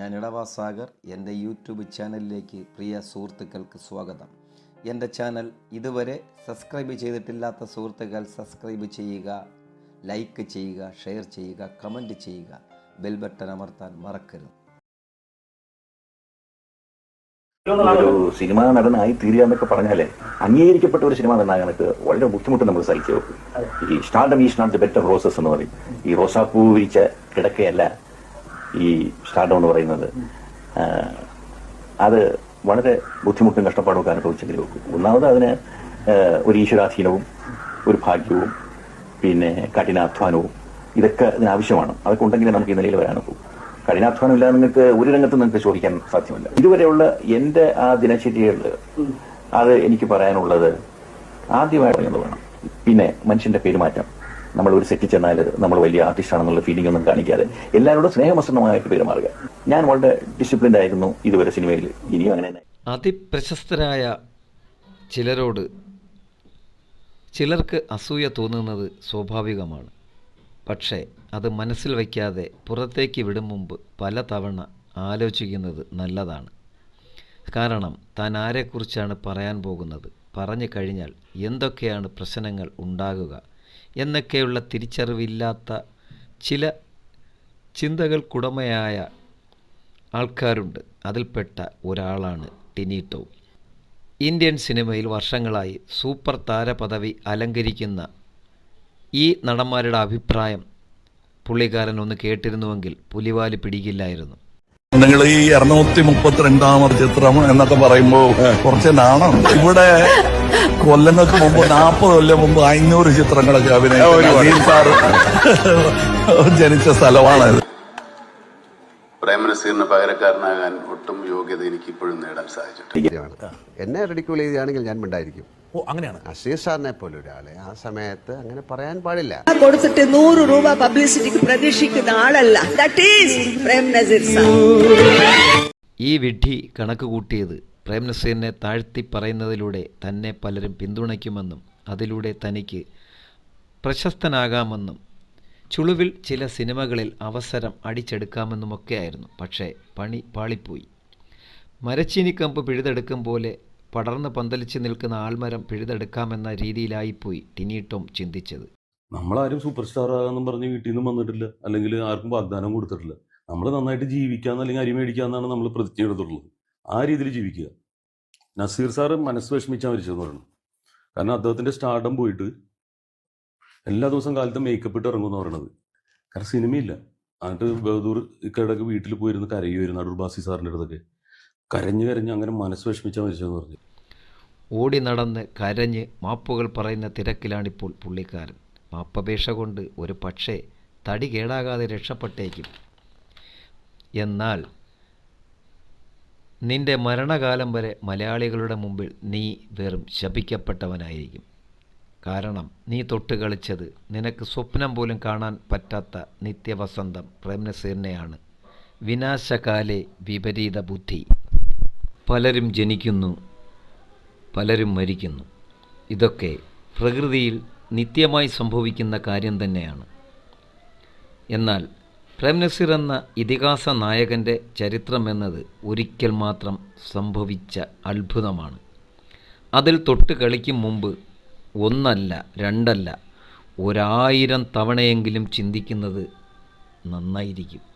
ഞാൻ ഇടവാസാഗർ എന്റെ യൂട്യൂബ് ചാനലിലേക്ക് പ്രിയ സുഹൃത്തുക്കൾക്ക് സ്വാഗതം. എന്റെ ചാനൽ ഇതുവരെ സബ്സ്ക്രൈബ് ചെയ്തിട്ടില്ലാത്ത സുഹൃത്തുക്കൾ സബ്സ്ക്രൈബ് ചെയ്യുക ലൈക്ക് ചെയ്യുക ഷെയർ ചെയ്യുക കമന്റ് ചെയ്യുക. ബെൽ ബട്ടൺ അമർത്താൻ മറക്കരുത്. ഒരു സിനിമാ നടനായി തീരുക എന്നൊക്കെ പറഞ്ഞാൽ അംഗീകരിക്കപ്പെട്ട ഒരു സിനിമ നടനാകാനൊക്കെ വളരെ ബുദ്ധിമുട്ട് നമ്മൾ സഹിച്ചു ഈ stardom is the better roses എന്ന് പറയും. ഈ റോസാപ്പൂ വിരിച്ച കിടക്കയല്ല ഈ സ്റ്റാർഡം എന്ന് പറയുന്നത്. അത് വളരെ ബുദ്ധിമുട്ടും കഷ്ടപ്പാടും ഒക്കെ അനുഭവിച്ചെങ്കിലും ഒന്നാമത് അതിന് ഒരു ഈശ്വരാധീനവും ഒരു ഭാഗ്യവും പിന്നെ കഠിനാധ്വാനവും ഇതൊക്കെ ഇതിനാവശ്യമാണ് അതൊക്കെ ഉണ്ടെങ്കിലേ നമുക്ക് ഈ നിലയിൽ വരാനുള്ളൂ കഠിനാധ്വാനം ഇല്ലാതെ നിങ്ങൾക്ക് ഒരു രംഗത്ത് നിങ്ങൾക്ക് ചോദിക്കാൻ സാധ്യമല്ല. ഇതുവരെയുള്ള എന്റെ ആ ദിനചര്യകളിൽ അത് എനിക്ക് പറയാനുള്ളത് ആദ്യമായിട്ട് വേണം. പിന്നെ മനുഷ്യന്റെ പെരുമാറ്റം. നമ്മൾ ഒരു സെറ്റിൽ ചെന്നാൽ നമ്മൾ വലിയ ആർട്ടിസ്റ്റ് ആണെന്നുള്ള ഫീലിംഗ് ഒന്നും കാണിക്കാതെ എല്ലാവരോടും സ്നേഹമസൃണമായിട്ട് പെരുമാറുക. ഞാൻ വളരെ ഡിസിപ്ലിൻഡ് ആയിരുന്നു ഇതുവരെ സിനിമയിൽ. ഇനിയും അങ്ങനെ തന്നെ. അതിപ്രശസ്തരായ ചിലരോട് ചിലർക്ക് അസൂയ തോന്നുന്നത് സ്വാഭാവികമാണ്. പക്ഷേ അത് മനസ്സിൽ വയ്ക്കാതെ പുറത്തേക്ക് വിടും മുമ്പ് പല തവണ ആലോചിക്കുന്നത് നല്ലതാണ്. കാരണം താൻ ആരെക്കുറിച്ചാണ് പറയാൻ പോകുന്നത്? പറഞ്ഞു കഴിഞ്ഞാൽ എന്തൊക്കെയാണ് പ്രശ്നങ്ങൾ ഉണ്ടാകുക? എന്നൊക്കെയുള്ള തിരിച്ചറിവില്ലാത്ത ചില ചിന്തകൾക്കുടമയായ ആൾക്കാരുണ്ട്. അതിൽപ്പെട്ട ഒരാളാണ് ടിനി ഇന്ത്യൻ സിനിമയിൽ വർഷങ്ങളായി സൂപ്പർ താരപദവി അലങ്കരിക്കുന്ന ഈ നടന്മാരുടെ അഭിപ്രായം പുള്ളിക്കാരൻ ഒന്ന് കേട്ടിരുന്നുവെങ്കിൽ പുലിവാലി പിടിക്കില്ലായിരുന്നു. നിങ്ങൾ ഈ ഇരുന്നൂറ്റി മുപ്പത്തിരണ്ടാമത് ചിത്രം എന്നൊക്കെ പറയുമ്പോ കുറച്ച് നാണം. ഇവിടെ കൊല്ലങ്ങൾക്ക് മുമ്പ് നാൽപ്പത് കൊല്ലം മുമ്പ് അഞ്ഞൂറ് ചിത്രങ്ങളൊക്കെ അഭിനയിച്ച നസീർ സാറ് ജനിച്ച സ്ഥലമാണത് പ്രേം നസീറിന് പകരക്കാരനാകാൻ ഒട്ടും യോഗ്യത എനിക്ക് ഇപ്പോഴും നേടാൻ സാധിച്ചിട്ടില്ല എന്നെ റെഡിക്യൂൾ ചെയ്യുകയാണെങ്കിൽ ഞാൻ മിണ്ടായിരിക്കും. ഓ അങ്ങനെയാണ്. അസീസ് സാറിനെ പോലെ ഒരാളെ ആ സമയത്ത് അങ്ങനെ പറയാൻ പാടില്ല. കൊടുത്തിട്ട് നൂറ് രൂപ പബ്ലിസിറ്റിക്ക് പ്രതീക്ഷിക്കുന്ന ആളല്ല. That is Prem Nazir sir ഈ വിഡ്ഢി കണക്ക് കൂട്ടിയത് പ്രേം നസീറിനെ താഴ്ത്തി പറയുന്നതിലൂടെ തന്നെ പലരും പിന്തുണയ്ക്കുമെന്നും അതിലൂടെ തനിക്ക് പ്രശസ്തനാകാമെന്നും ചുളുവിൽ ചില സിനിമകളിൽ അവസരം അടിച്ചെടുക്കാമെന്നുമൊക്കെയായിരുന്നു. പക്ഷേ പണി പാളിപ്പോയി. മരച്ചീനിക്കമ്പ് പിഴുതെടുക്കും പോലെ പടർന്ന് പന്തലിച്ച് നിൽക്കുന്ന ആൾമരം പിഴുതെടുക്കാമെന്ന രീതിയിലായിപ്പോയി ടിനീട്ടോം ചിന്തിച്ചത്. നമ്മളാരും സൂപ്പർ സ്റ്റാർ ആകാന്നും പറഞ്ഞ് വീട്ടിൽ നിന്നും വന്നിട്ടില്ല. അല്ലെങ്കിൽ ആർക്കും വാഗ്ദാനം കൊടുത്തിട്ടില്ല. നമ്മൾ നന്നായിട്ട് ജീവിക്കാന്ന് അല്ലെങ്കിൽ അരി മേടിക്കാന്നാണ് നമ്മൾ പ്രതിജ്ഞ എടുത്തിട്ടുള്ളത്. ആ രീതിയിൽ ജീവിക്കുക. നസീർ സാറ് മനസ്സ് വിഷമിച്ചാൽ മരിച്ചതെന്ന് പറയണം. കാരണം അദ്ദേഹത്തിന്റെ സ്റ്റാർഡം പോയിട്ട് എല്ലാ ദിവസം കാലത്തും മേക്കപ്പ് ഇട്ട് ഇറങ്ങുമെന്ന് പറയണത്. കാരണം സിനിമയില്ല എന്നിട്ട് ബഹദൂർ ഇക്കടക്ക് വീട്ടിൽ പോയിരുന്ന് കരയുമായിരുന്നു അടൂർ ബാസി സാറിന്റെ അടുത്തൊക്കെ. കരഞ്ഞ് കരഞ്ഞ് അങ്ങനെ മനസ്സ് വിഷമിച്ചാൽ മരിച്ചതെന്ന് പറഞ്ഞു. ഓടി നടന്ന് കരഞ്ഞ് മാപ്പുകൾ പറയുന്ന തിരക്കിലാണിപ്പോൾ പുള്ളിക്കാരൻ. മാപ്പപേക്ഷ കൊണ്ട് ഒരു പക്ഷേ തടി കേടാകാതെ രക്ഷപ്പെട്ടേക്കും. എന്നാൽ നിന്റെ മരണകാലം വരെ മലയാളികളുടെ മുമ്പിൽ നീ വെറും ശപിക്കപ്പെട്ടവനായിരിക്കും. കാരണം നീ തൊട്ട് കളിച്ചത് നിനക്ക് സ്വപ്നം പോലും കാണാൻ പറ്റാത്ത നിത്യവസന്തം പ്രേംനസീറിനെയാണ്. വിനാശകാലെ വിപരീത ബുദ്ധി. പലരും ജനിക്കുന്നു പലരും മരിക്കുന്നു. ഇതൊക്കെ പ്രകൃതിയിൽ നിത്യമായി സംഭവിക്കുന്ന കാര്യം തന്നെയാണ്. എന്നാൽ പ്രേംനസീർ എന്ന ഇതിഹാസ നായകന്റെ ചരിത്രമെന്നത് ഒരിക്കൽ മാത്രം സംഭവിച്ച അത്ഭുതമാണ്. അതിൽ തൊട്ട് കളിക്കും മുമ്പ് ഒന്നല്ല രണ്ടല്ല ഒരായിരം തവണയെങ്കിലും ചിന്തിക്കുന്നത് നന്നായിരിക്കും.